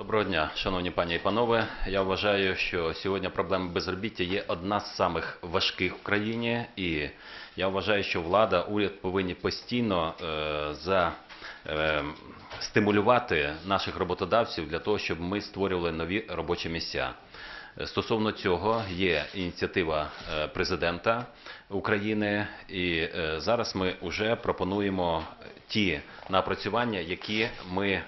Доброго дня, шановні пані і панове. Я вважаю, що сьогодні проблема безробіття є одна з самих важких в країні, і я вважаю, що влада, уряд повинні постійно е, за е, стимулювати наших роботодавців для того, щоб ми створювали нові робочі місця. Стосовно цього є ініціатива е, президента України, і е, зараз ми вже пропонуємо ті напрацювання, які ми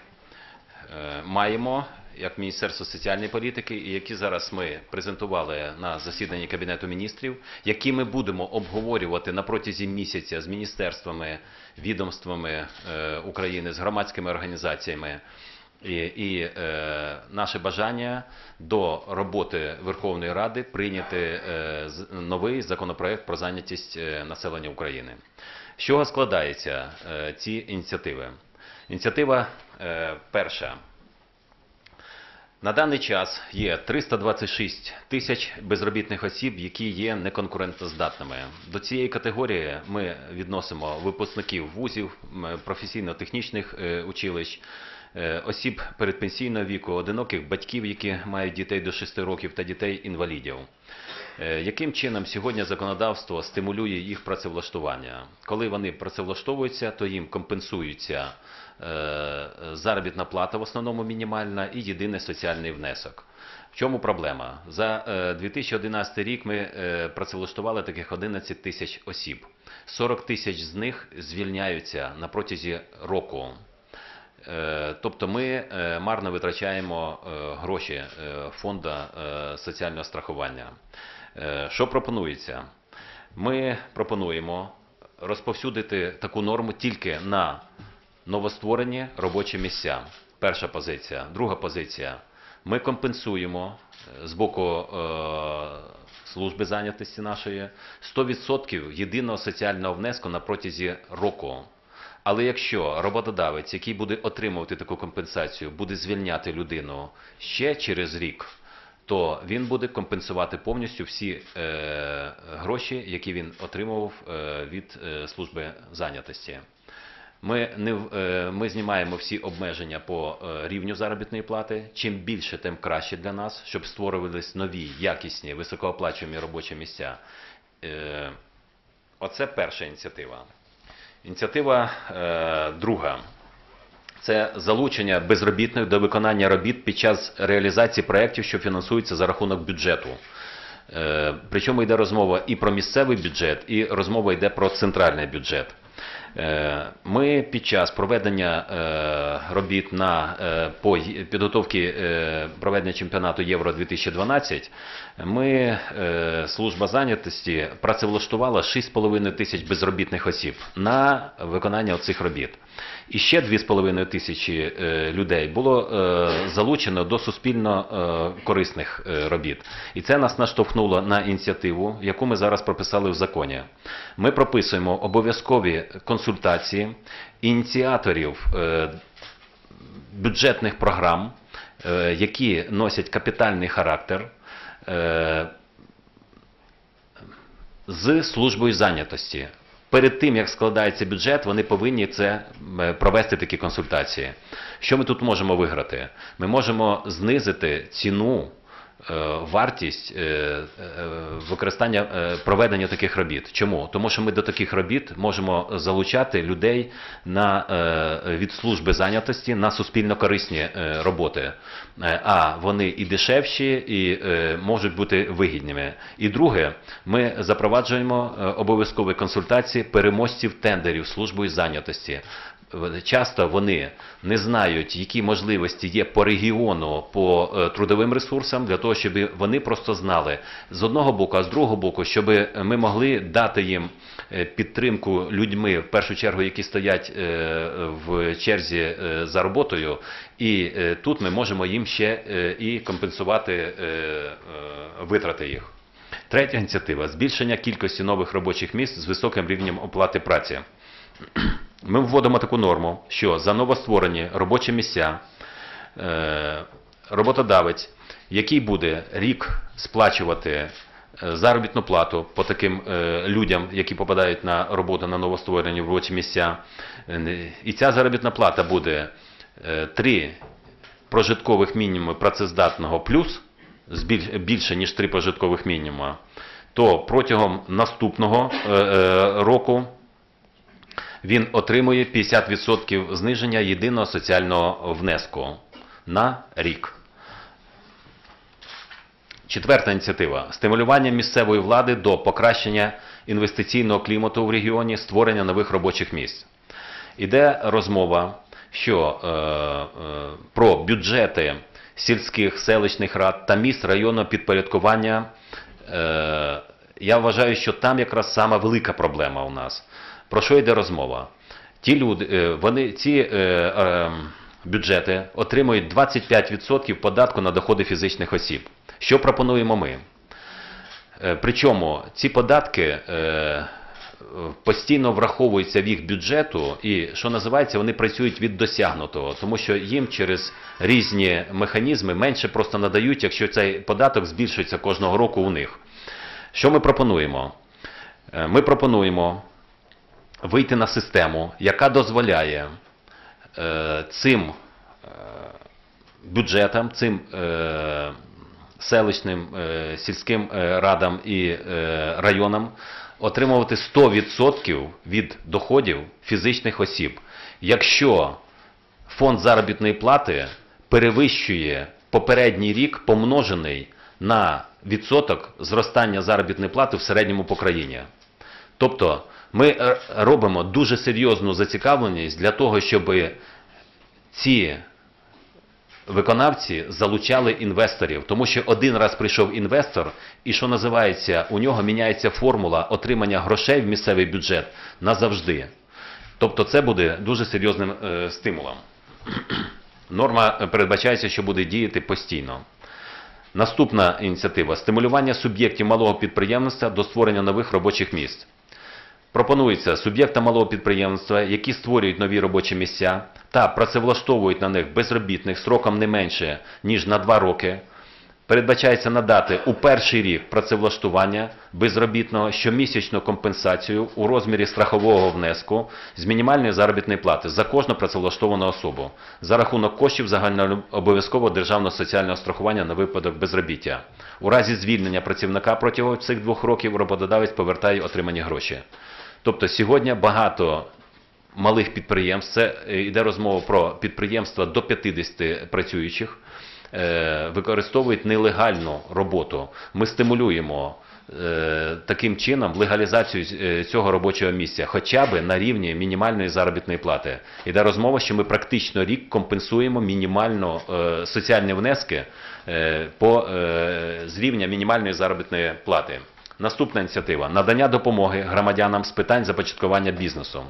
маємо як Міністерство соціальної політики, і які зараз ми презентували на засіданні Кабінету міністрів, які ми будемо обговорювати на протязі місяця з міністерствами, відомствами е, України, з громадськими організаціями. І, і е, наше бажання до роботи Верховної Ради прийняти е, новий законопроект про зайнятість е, населення України. З чого складаються е, ці ініціативи? Ініціатива е, перша. На даний час є 326 тисяч безробітних осіб, які є неконкурентоздатними. До цієї категорії ми відносимо випускників вузів, професійно-технічних е, училищ, е, осіб передпенсійного віку, одиноких батьків, які мають дітей до 6 років та дітей-інвалідів. Е, Яким чином сьогодні законодавство стимулює їх працевлаштування? Коли вони працевлаштовуються, то їм компенсується е, заробітна плата, в основному мінімальна, і єдиний соціальний внесок. В чому проблема? За е, 2011 рік ми е, працевлаштували таких 11 тисяч осіб. 40 тисяч з них звільняються на протязі року. Е, Тобто ми е, марно витрачаємо е, гроші е, фонду е, соціального страхування. Е, Що пропонується? Ми пропонуємо розповсюдити таку норму тільки на новостворені робочі місця. Перша позиція. Друга позиція. Ми компенсуємо е, з боку е, служби зайнятості нашої 100% єдиного соціального внеску на протязі року. Але якщо роботодавець, який буде отримувати таку компенсацію, буде звільняти людину ще через рік, то він буде компенсувати повністю всі е, гроші, які він отримував е, від е, служби зайнятості. Ми, не, е, ми знімаємо всі обмеження по е, рівню заробітної плати. Чим більше, тим краще для нас, щоб створювались нові, якісні, високооплачувані робочі місця. Е, Оце перша ініціатива. Ініціатива друга. Це залучення безробітних до виконання робіт під час реалізації проєктів, що фінансуються за рахунок бюджету. Причому йде розмова і про місцевий бюджет, і розмова йде про центральний бюджет. Е, Ми під час проведення е, робіт на е, по підготовки проведення чемпіонату Євро 2012 ми служба зайнятості працевлаштувала 6,5 тисяч безробітних осіб на виконання цих робіт. І ще 2,5 тисячі е, людей було е, залучено до суспільно е, корисних робіт. І це нас наштовхнуло на ініціативу, яку ми зараз прописали в законі. Ми прописуємо обов'язкові консультації ініціаторів бюджетних програм, які носять капітальний характер. з службою зайнятості. Перед тим, як складається бюджет, вони повинні це е, провести такі консультації. Що ми тут можемо виграти? Ми можемо знизити ціну, вартість е, е, використання е, проведення таких робіт. Чому? Тому що ми до таких робіт можемо залучати людей на, е, від служби зайнятості на суспільно корисні е, роботи. Е, А вони і дешевші, і е, можуть бути вигідними. І друге, ми запроваджуємо е, обов'язкові консультації переможців тендерів службою зайнятості. Часто вони не знають, які можливості є по регіону по е, трудовим ресурсам, для того, щоб вони просто знали з одного боку, а з другого боку, щоб ми могли дати їм е, підтримку людьми, в першу чергу, які стоять е, в черзі за роботою, і тут ми можемо їм ще і компенсувати витрати їх. Третя ініціатива збільшення кількості нових робочих місць з високим рівнем оплати праці. Ми вводимо таку норму, що за новостворені робочі місця е, роботодавець, який буде рік сплачувати е, заробітну плату по таким е, людям, які попадають на роботу на новостворені робочі місця, і ця заробітна плата буде е, 3 прожиткових мінімумів працездатного плюс більше ніж три прожиткових мінімума, то протягом наступного року він отримує 50% зниження єдиного соціального внеску на рік. Четверта ініціатива стимулювання місцевої влади до покращення інвестиційного клімату в регіоні, створення нових робочих місць. Іде розмова, що е, е, про бюджети сільських селищних рад та міст районного підпорядкування. Е, я вважаю, що там якраз сама велика проблема у нас. Про що йде розмова? Ті люди, е, вони ці е, е, бюджети отримують 25% податку на доходи фізичних осіб. Що пропонуємо ми? Е, Причому ці податки е, постійно враховуються в їх бюджету, і що називається, вони працюють від досягнутого, тому що їм через різні механізми менше просто надають, якщо цей податок збільшується кожного року у них. Що ми пропонуємо? Е, Ми пропонуємо вийти на систему, яка дозволяє е, цим е, бюджетам, цим е, селищним сільським радам і районам отримувати 100% від доходів фізичних осіб. Якщо фонд заробітної плати перевищує попередній рік помножений на відсоток зростання заробітної плати в середньому по країні. Тобто ми е, робимо дуже серйозну зацікавленість для того, щоб ці виконавці залучали інвесторів, тому що один раз прийшов інвестор, і що називається, у нього міняється формула отримання грошей в місцевий бюджет назавжди. Тобто це буде дуже серйозним е, стимулом. Норма передбачається, що буде діяти постійно. Наступна ініціатива стимулювання суб'єктів малого підприємництва до створення нових робочих місць. Пропонується суб'єктам малого підприємства, які створюють нові робочі місця та працевлаштовують на них безробітних сроком не менше, ніж на 2 роки. Передбачається надати у перший рік працевлаштування безробітного щомісячну компенсацію у розмірі страхового внеску з мінімальної заробітної плати за кожну працевлаштовану особу за рахунок коштів загальнообов'язкового державного соціального страхування на випадок безробіття. У разі звільнення працівника протягом цих двох років роботодавець повертає отримані гроші. Тобто сьогодні багато малих підприємств, це е, йде розмова про підприємства до 50 працюючих, е, використовують нелегальну роботу. Ми стимулюємо е, таким чином легалізацію цього робочого місця, хоча б на рівні мінімальної заробітної плати. Йде розмова, що ми практично рік компенсуємо мінімально соціальні внески з рівня мінімальної заробітної плати. Наступна ініціатива надання допомоги громадянам з питань започаткування бізнесу.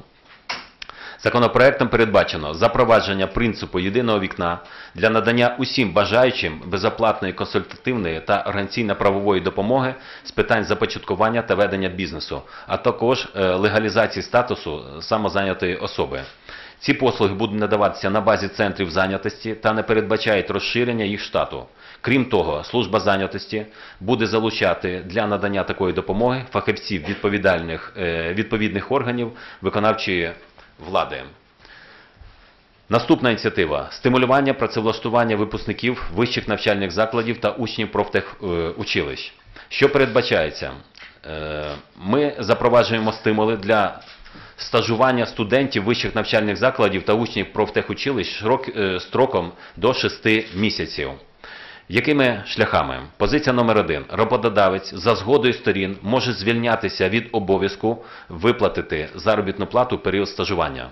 Законопроектом передбачено запровадження принципу єдиного вікна для надання усім бажаючим безоплатної консультативної та організаційно-правової допомоги з питань започаткування та ведення бізнесу, а також е, легалізації статусу самозайнятої особи. Ці послуги будуть надаватися на базі центрів зайнятості та не передбачають розширення їх штату. Крім того, служба зайнятості буде залучати для надання такої допомоги фахівців відповідальних, е, відповідних органів виконавчої влади. Наступна ініціатива стимулювання працевлаштування випускників вищих навчальних закладів та учнів профтехучилищ. Що передбачається? Е, Ми запроваджуємо стимули для стажування студентів вищих навчальних закладів та учнів профтехучилищ е, строком до 6 місяців. Якими шляхами? Позиція номер один. Роботодавець за згодою сторін може звільнятися від обов'язку виплатити заробітну плату в період стажування.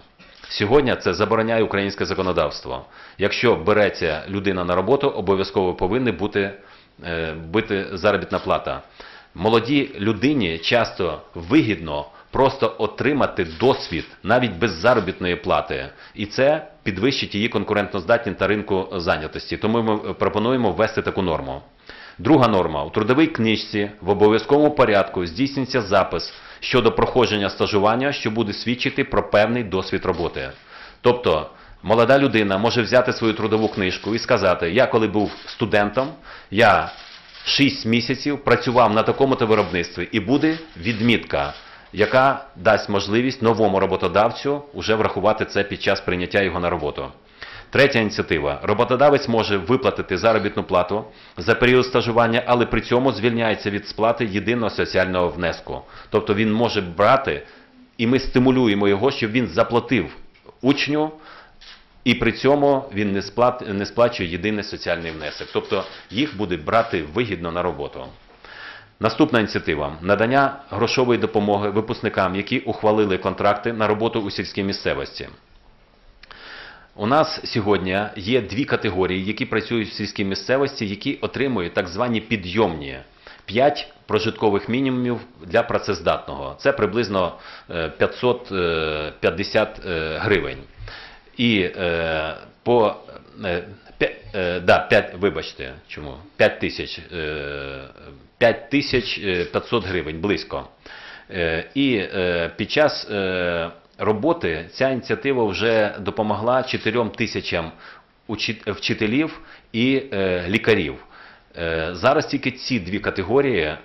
Сьогодні це забороняє українське законодавство. Якщо береться людина на роботу, обов'язково повинна бути, е, бути заробітна плата. Молодій людині часто вигідно просто отримати досвід навіть без заробітної плати, і це підвищить її конкурентноздатність та ринку зайнятості. Тому ми пропонуємо ввести таку норму. Друга норма. У трудовій книжці в обов'язковому порядку здійснюється запис щодо проходження стажування, що буде свідчити про певний досвід роботи. Тобто, молода людина може взяти свою трудову книжку і сказати: я коли був студентом, я 6 місяців працював на такому-то виробництві, і буде відмітка, яка дасть можливість новому роботодавцю вже врахувати це під час прийняття його на роботу. Третя ініціатива. Роботодавець може виплатити заробітну плату за період стажування, але при цьому звільняється від сплати єдиного соціального внеску. Тобто він може брати, і ми стимулюємо його, щоб він заплатив учню, і при цьому він не, сплачує єдиний соціальний внесок. Тобто їх буде брати вигідно на роботу. Наступна ініціатива надання грошової допомоги випускникам, які ухвалили контракти на роботу у сільській місцевості. У нас сьогодні є дві категорії, які працюють в сільській місцевості, які отримують так звані підйомні 5 прожиткових мінімумів для працездатного. Це приблизно е, 550 е, гривень. І е, по е, п'я- е, да, 5, вибачте, чому? 5 тисяч, е, 5 тисяч е, 500 гривень, близько. Е, І е, під час е, роботи ця ініціатива вже допомогла 4 тисячам вчителів і е, лікарів. Е, Зараз тільки ці дві категорії е,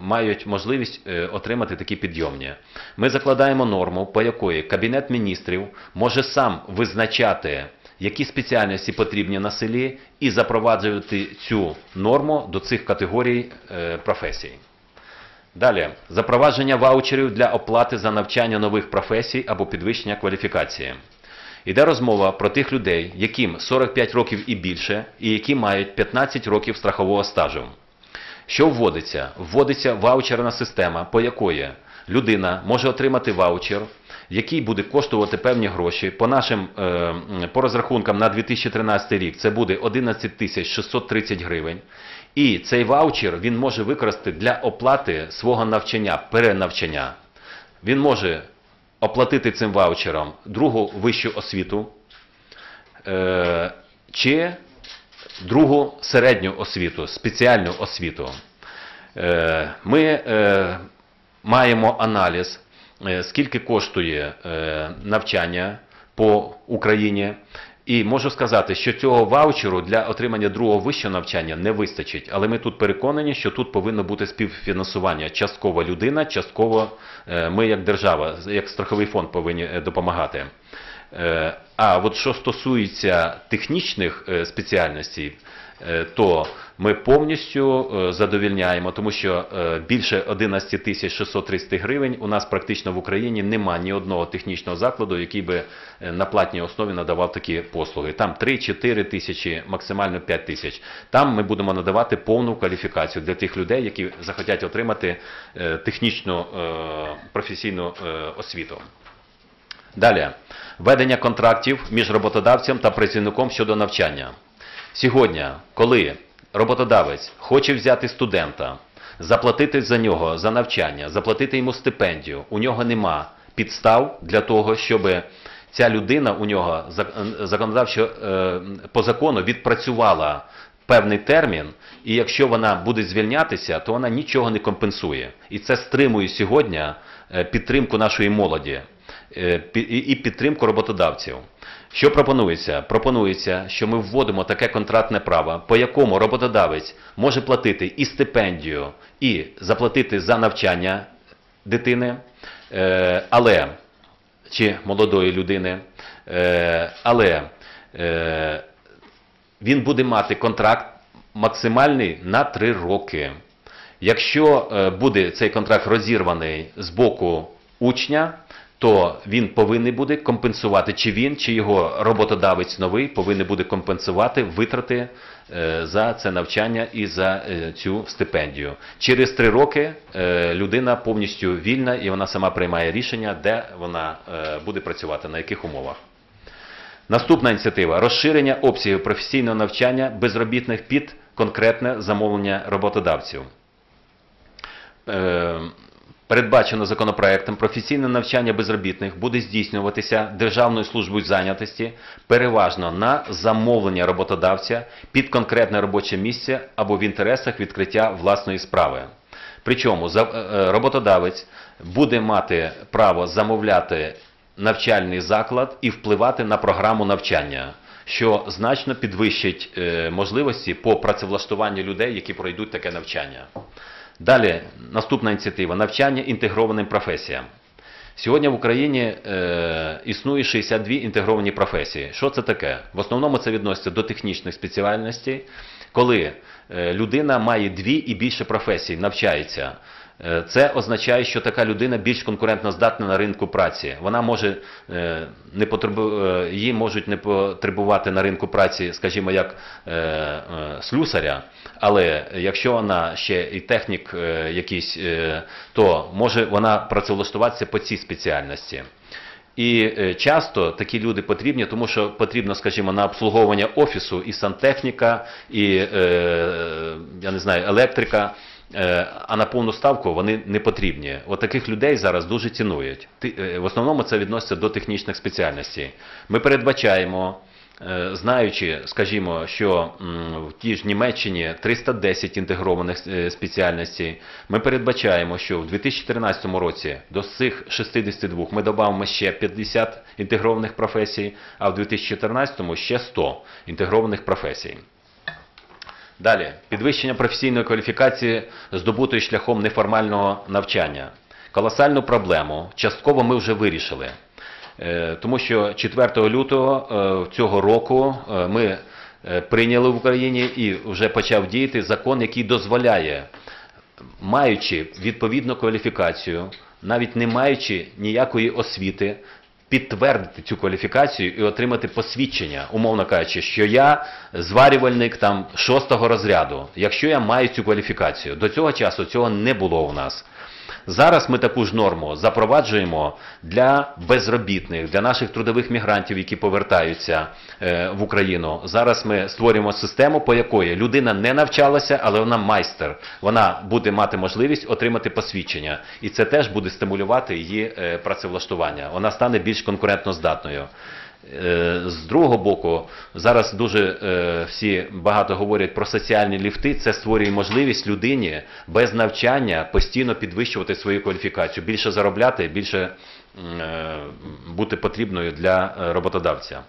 мають можливість е, отримати такі підйомні. Ми закладаємо норму, по якої Кабінет міністрів може сам визначати, які спеціальності потрібні на селі, і запроваджувати цю норму до цих категорій е, професій. Далі запровадження ваучерів для оплати за навчання нових професій або підвищення кваліфікації. Іде розмова про тих людей, яким 45 років і більше, і які мають 15 років страхового стажу. Що вводиться? Вводиться ваучерна система, по якої людина може отримати ваучер, який буде коштувати певні гроші. По нашим е, по розрахункам на 2013 рік це буде 11 тисяч 630 гривень. І цей ваучер він може використати для оплати свого навчання, перенавчання. Він може оплатити цим ваучером другу вищу освіту е, чи другу середню освіту, спеціальну освіту. Е, Ми маємо аналіз, скільки коштує е, навчання по Україні. І можу сказати, що цього ваучеру для отримання другого вищого навчання не вистачить. Але ми тут переконані, що тут повинно бути співфінансування. Частково людина, частково е, ми як держава, як страховий фонд повинні е, допомагати. Е, А от що стосується технічних е, спеціальностей, е, то ми повністю е, задовільняємо, тому що е, більше 11 тисяч 630 гривень у нас практично в Україні нема ні одного технічного закладу, який би е, на платній основі надавав такі послуги. Там 3-4 тисячі, максимально 5 тисяч. Там ми будемо надавати повну кваліфікацію для тих людей, які захотять отримати е, технічну е, професійну е, освіту. Далі, ведення контрактів між роботодавцем та працівником щодо навчання. Сьогодні, коли роботодавець хоче взяти студента, заплатити за нього за навчання, заплатити йому стипендію, у нього нема підстав для того, щоб ця людина у нього законодавчо е, по закону відпрацювала певний термін, і якщо вона буде звільнятися, то вона нічого не компенсує. І це стримує сьогодні е, підтримку нашої молоді і і підтримку роботодавців. Що пропонується? Пропонується, що ми вводимо таке контрактне право, по якому роботодавець може платити і стипендію, і заплатити за навчання дитини, е, але чи молодої людини, е, але е, він буде мати контракт максимальний на 3 роки. Якщо е, буде цей контракт розірваний з боку учня, то він повинен буде компенсувати, чи він, чи його роботодавець новий повинен буде компенсувати витрати е, за це навчання і за е, цю стипендію. Через три роки е, людина повністю вільна і вона сама приймає рішення, де вона буде працювати, на яких умовах. Наступна ініціатива розширення обсягів професійного навчання безробітних під конкретне замовлення роботодавців. Передбачено законопроектом професійне навчання безробітних буде здійснюватися Державною службою зайнятості переважно на замовлення роботодавця під конкретне робоче місце або в інтересах відкриття власної справи. Причому е, е, роботодавець буде мати право замовляти навчальний заклад і впливати на програму навчання, що значно підвищить е, можливості по працевлаштуванню людей, які пройдуть таке навчання. Далі наступна ініціатива навчання інтегрованим професіям. Сьогодні в Україні е, існує 62 інтегровані професії. Що це таке? В основному це відноситься до технічних спеціальностей, коли е, людина має дві і більше професій, навчається. Е, Це означає, що така людина більш конкурентно здатна на ринку праці. Вона може е, не потребу, е, її можуть не потребувати на ринку праці, скажімо, як слюсаря, але якщо вона ще і технік якийсь, то може вона працевлаштуватися по цій спеціальності. І часто такі люди потрібні, тому що потрібно, скажімо, на обслуговування офісу і сантехніка, і я не знаю, електрика. Е, А на повну ставку вони не потрібні. От таких людей зараз дуже цінують. Е, В основному це відноситься до технічних спеціальностей. Ми передбачаємо, е, знаючи, скажімо, що в тій ж Німеччині 310 інтегрованих спеціальностей, ми передбачаємо, що в 2014 році до цих 62 ми додамо ще 50 інтегрованих професій, а в 2014 ще 100 інтегрованих професій. Далі, підвищення професійної кваліфікації, здобутої шляхом неформального навчання. Колосальну проблему частково ми вже вирішили. Е, Тому що 4 лютого е, цього року е, ми прийняли в Україні і вже почав діяти закон, який дозволяє, маючи відповідну кваліфікацію, навіть не маючи ніякої освіти, підтвердити цю кваліфікацію і отримати посвідчення, умовно кажучи, що я зварювальник там шостого розряду, якщо я маю цю кваліфікацію. До цього часу цього не було у нас. Зараз ми таку ж норму запроваджуємо для безробітних, для наших трудових мігрантів, які повертаються е, в Україну. Зараз ми створюємо систему, по якої людина не навчалася, але вона майстер. Вона буде мати можливість отримати посвідчення, і це теж буде стимулювати її е, працевлаштування. Вона стане більш конкурентноздатною. Е, З другого боку, зараз дуже е, всі багато говорять про соціальні ліфти. Це створює можливість людині без навчання постійно підвищувати свою кваліфікацію, більше заробляти, більше е, бути потрібною для е, роботодавця.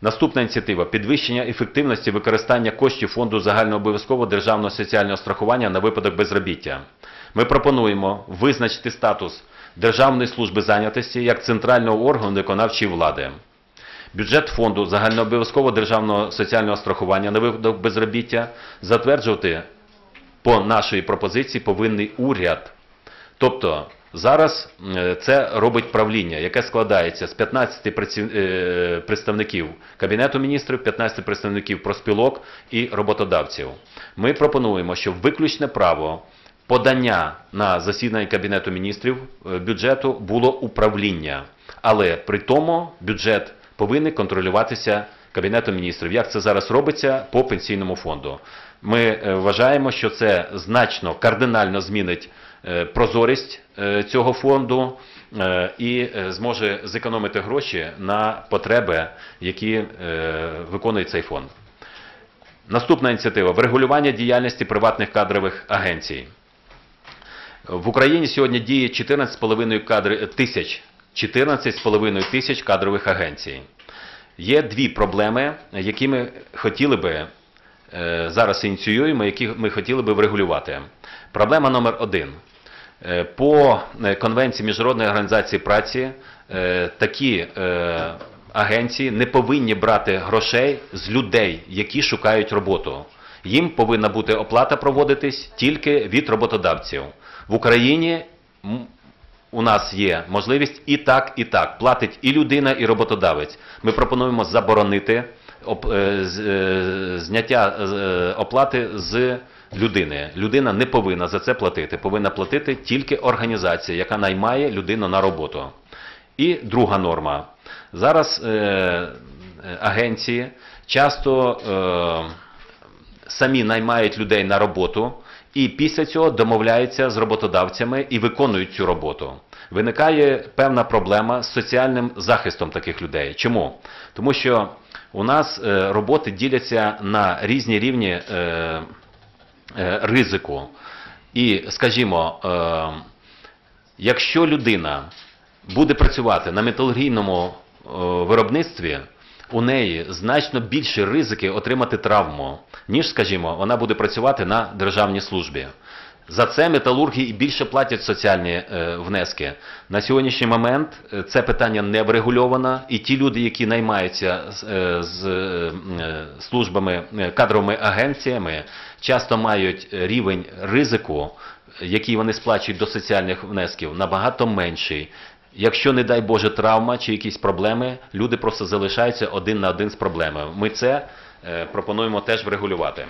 Наступна ініціатива підвищення ефективності використання коштів фонду загальнообов'язкового державного соціального страхування на випадок безробіття. Ми пропонуємо визначити статус Державної служби зайнятості як центрального органу виконавчої влади. Бюджет фонду загальнообов'язкового державного соціального страхування на випадок безробіття затверджувати по нашій пропозиції повинний уряд. Тобто зараз це робить правління, яке складається з 15 праці- е, представників Кабінету міністрів, 15 представників проспілок і роботодавців. Ми пропонуємо, що виключне право подання на засідання Кабінету міністрів е, бюджету було управління, але при тому бюджет повинен контролюватися Кабінетом міністрів. Як це зараз робиться по пенсійному фонду? Ми е, вважаємо, що це значно кардинально змінить е, прозорість е, цього фонду і зможе зекономити гроші на потреби, які виконує цей фонд. Наступна ініціатива врегулювання діяльності приватних кадрових агенцій. В Україні сьогодні діє 14,5 кадри, тисяч 14,5 тисяч кадрових агенцій. Є дві проблеми, які ми хотіли би е, зараз ініціюємо, які ми хотіли би врегулювати. Проблема номер один. Е, По е, Конвенції Міжнародної організації праці такі агенції не повинні брати грошей з людей, які шукають роботу. Їм повинна бути оплата проводитись тільки від роботодавців. В Україні у нас є можливість і так, і так. Платить і людина, і роботодавець. Ми пропонуємо заборонити е, е, зняття е, оплати з людини. Людина не повинна за це платити. Повинна платити тільки організація, яка наймає людину на роботу. І друга норма. Зараз агенції часто самі наймають людей на роботу і після цього домовляються з роботодавцями і виконують цю роботу. Виникає певна проблема з соціальним захистом таких людей. Чому? Тому що у нас е, роботи діляться на різні рівні е, е, ризику. І, скажімо, якщо людина буде працювати на металургійному виробництві, у неї значно більше ризики отримати травму, ніж, скажімо, вона буде працювати на державній службі. За це металурги і більше платять соціальні е, внески. На сьогоднішній момент е, це питання не врегульовано, і ті люди, які наймаються е, з е, е, службами е, кадровими агенціями, часто мають рівень ризику, який вони сплачують до соціальних внесків, набагато менший. Якщо, не дай Боже, травма чи якісь проблеми, люди просто залишаються один на один з проблемами. Ми це е, пропонуємо теж врегулювати.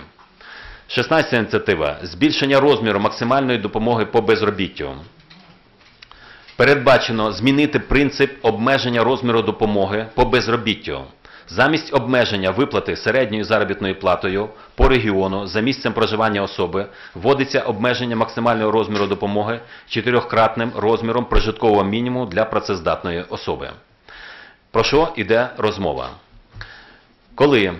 16 ініціатива. Збільшення розміру максимальної допомоги по безробіттю. Передбачено змінити принцип обмеження розміру допомоги по безробіттю. Замість обмеження виплати середньою заробітною платою по регіону за місцем проживання особи вводиться обмеження максимального розміру допомоги чотирьохкратним розміром прожиткового мінімуму для працездатної особи. Про що йде розмова? Коли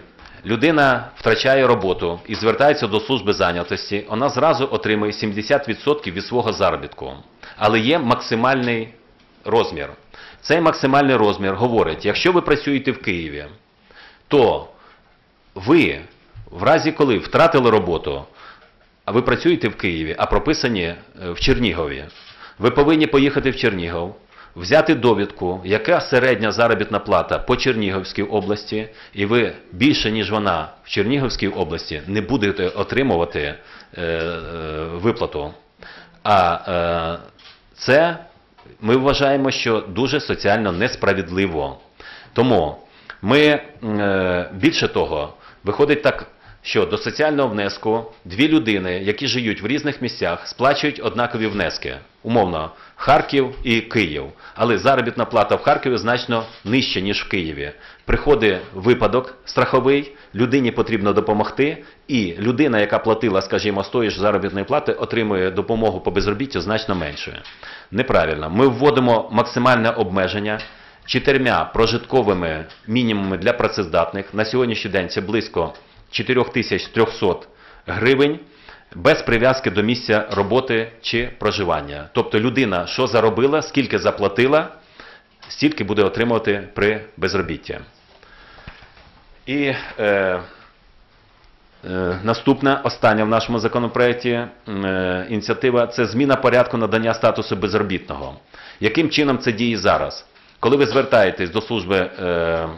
людина втрачає роботу і звертається до служби зайнятості, вона зразу отримує 70% від свого заробітку. Але є максимальний розмір. Цей максимальний розмір говорить, якщо ви працюєте в Києві, то ви, в разі коли втратили роботу, а ви працюєте в Києві, а прописані е, в Чернігові, ви повинні поїхати в Чернігов, взяти довідку, яка середня заробітна плата по Чернігівській області, і ви більше, ніж вона в Чернігівській області, не будете отримувати е, е, виплату. А е, це ми вважаємо, що дуже соціально несправедливо. Тому ми е, більше того, виходить так, що до соціального внеску дві людини, які живуть в різних місцях, сплачують однакові внески. Умовно, Харків і Київ. Але заробітна плата в Харкові значно нижча, ніж в Києві. Приходить випадок страховий, людині потрібно допомогти, і людина, яка платила, скажімо, з ж заробітної плати, отримує допомогу по безробіттю значно меншою. Неправильно. Ми вводимо максимальне обмеження чотирма прожитковими мінімумами для працездатних. На сьогоднішній день це близько 4300 гривень без прив'язки до місця роботи чи проживання. Тобто людина, що заробила, скільки заплатила, стільки буде отримувати при безробітті. І е, е, наступна, остання в нашому законопроекті е, ініціатива це зміна порядку надання статусу безробітного. Яким чином це діє зараз? Коли ви звертаєтесь до служби е,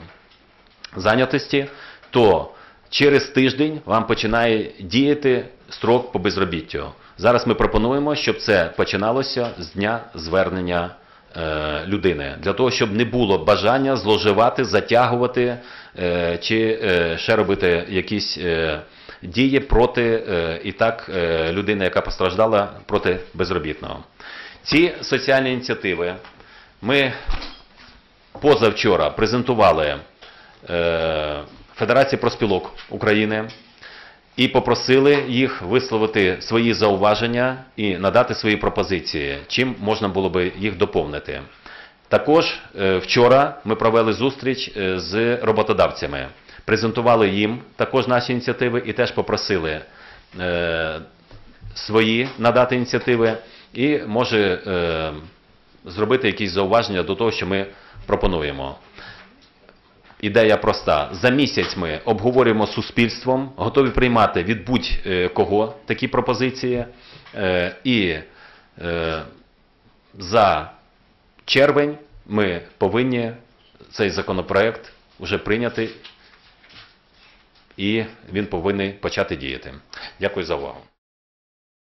зайнятості, то через тиждень вам починає діяти строк по безробіттю. Зараз ми пропонуємо, щоб це починалося з дня звернення е, людини, для того, щоб не було бажання зловживати, затягувати е, чи е, ще робити якісь е, дії проти е, і так е, людини, яка постраждала проти безробітного. Ці соціальні ініціативи ми позавчора презентували е, Федерації проспілок України і попросили їх висловити свої зауваження і надати свої пропозиції, чим можна було би їх доповнити. Також е, вчора ми провели зустріч е, з роботодавцями, презентували їм також наші ініціативи і теж попросили е, свої надати ініціативи і може зробити якісь зауваження до того, що ми пропонуємо. Ідея проста. За місяць ми обговорюємо з суспільством, готові приймати від будь-кого такі пропозиції. Е, І е, за червень ми повинні цей законопроект вже прийняти, і він повинен почати діяти. Дякую за увагу.